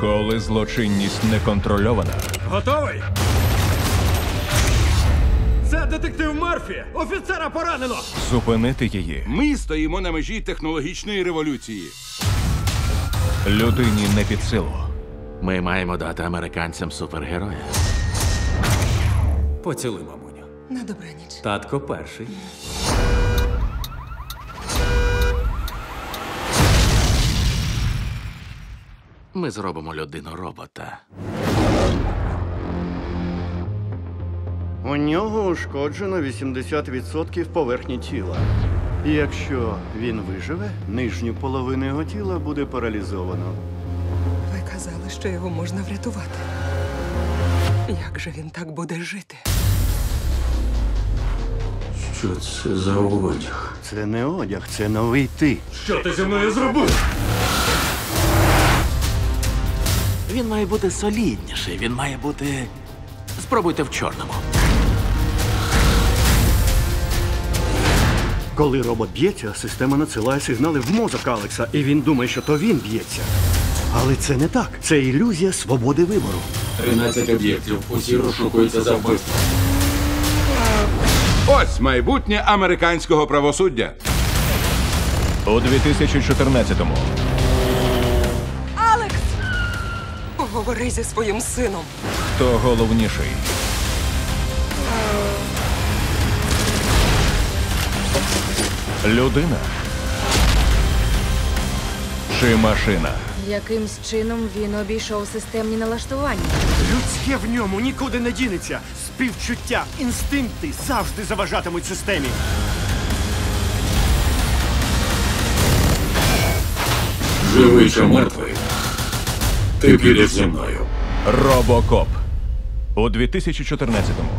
Коли злочинність не контрольована, Готовий? Це детектив Мерфі! Офіцера поранено! зупинити її Ми стоїмо на межі технологічної революції. людині не під силу. Ми маємо дати американцям супергероя. Поцілуй, мамуню. На добраніч. Татко перший. Ми зробимо людину робота. У нього ушкоджено 80% поверхні тіла. І Якщо він виживе, нижню половину його тіла буде паралізовано. Ви казали, що його можна врятувати. Як же він так буде жити? Що це за одяг? Це не одяг, це новий ти. Що ти зі мною зробив? Він має бути солідніший, він має бути. Спробуйте в чорному. Коли робот б'ється, система надсилає сигнали в мозок Алекса, і він думає, що то він б'ється. Але це не так. Це ілюзія свободи вибору. 13 об'єктів. Усі розшукуються за вбивство. Ось майбутнє американського правосуддя. У 2014-му Поговори зі своїм сином. хто головніший? Людина чи машина? Якимсь чином він обійшов системні налаштування. Людське в ньому нікуди не дінеться. Співчуття, інстинкти завжди заважатимуть системі. Живий чи мертвий. Ти підеш зі мною. Робокоп у 2014-му.